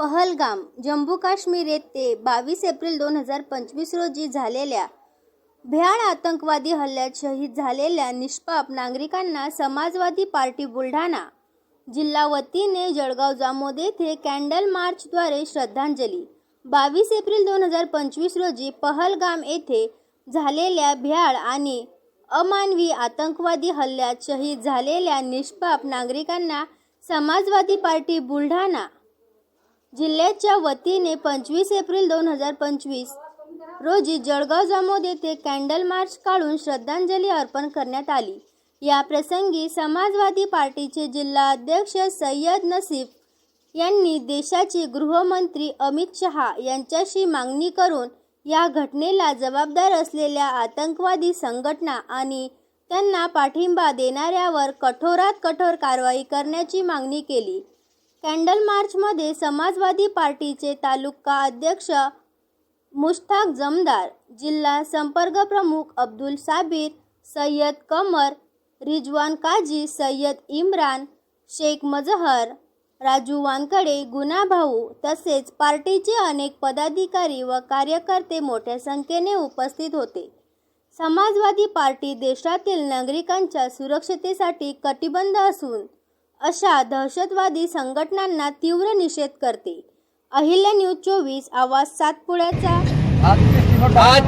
पहलगाम जम्मू काश्मीर येथे बावीस एप्रिल दोन हजार पंचवीस रोजी झालेल्या भ्याड आतंकवादी हल्ल्यात शहीद झालेल्या निष्पाप नागरिकांना समाजवादी पार्टी बुलढाणा जिल्हा वतीने जळगाव जामोद येथे कॅन्डल मार्चद्वारे श्रद्धांजली. बावीस एप्रिल दोन हजार पंचवीस रोजी पहलगाम येथे झालेल्या भ्याड आणि अमानवी आतंकवादी हल्ल्यात शहीद झालेल्या निष्पाप नागरिकांना समाजवादी पार्टी बुलढाणा जिल्ह्याच्या वतीने पंचवीस एप्रिल दोन हजार पंचवीस रोजी जळगाव जामोद येथे कॅन्डल मार्च काढून श्रद्धांजली अर्पण करण्यात आली. या प्रसंगी समाजवादी पार्टीचे जिल्हा अध्यक्ष सय्यद नसीफ यांनी देशाचे गृहमंत्री अमित शहा यांच्याशी मागणी करून या घटनेला जबाबदार असलेल्या आतंकवादी संघटना आणि त्यांना पाठिंबा देणाऱ्यावर कठोरात कठोर कारवाई करण्याची मागणी केली. कॅन्डल मार्चमध्ये समाजवादी पार्टीचे तालुका अध्यक्ष मुश्ताक जमदार जिल्हा संपर्क प्रमुख अब्दुल साबिर सय्यद कमर रिजवान काजी सय्यद इम्रान शेख मजहर राजू वानकडे गुणाभाऊ तसेच पार्टीचे अनेक पदाधिकारी व कार्यकर्ते मोठ्या संख्येने उपस्थित होते. समाजवादी पार्टी देशातील नागरिकांच्या सुरक्षतेसाठी कटिबंध असून अशा दहशतवादी संघटनांना तीव्र निषेध करते. अहिल्या न्यूज चोवीस आवाज सातपुड्याचा. आज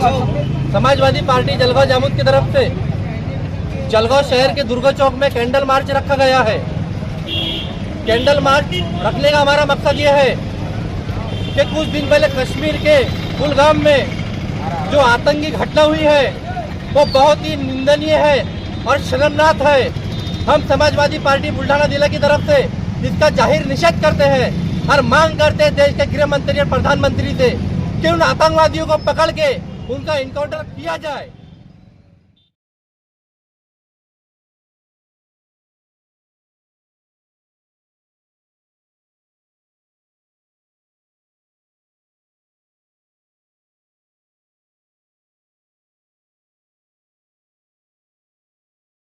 समाजवादी पार्टी जलगांव जामुन की तरफ से. जलगांव शहर के दुर्गा चौक में कैंडल मार्च रखा गया है। कैंडल मार्च रखने का हमारा मकसद ये है कि कुछ दिन पहले कश्मीर के कुलगाम में जो आतंकी घटना हुई है वो बहुत ही निंदनीय है और शर्मनाक है। हम समाजवादी पार्टी बुल्ढाना जिला की तरफ़ से इसका ज़ाहिर निषेध करते हैं और मांग करते हैं देश के गृह मंत्री और प्रधानमंत्री से कि उन आतंकवादियों को पकड़ के उनका इनकाउंटर किया जाए।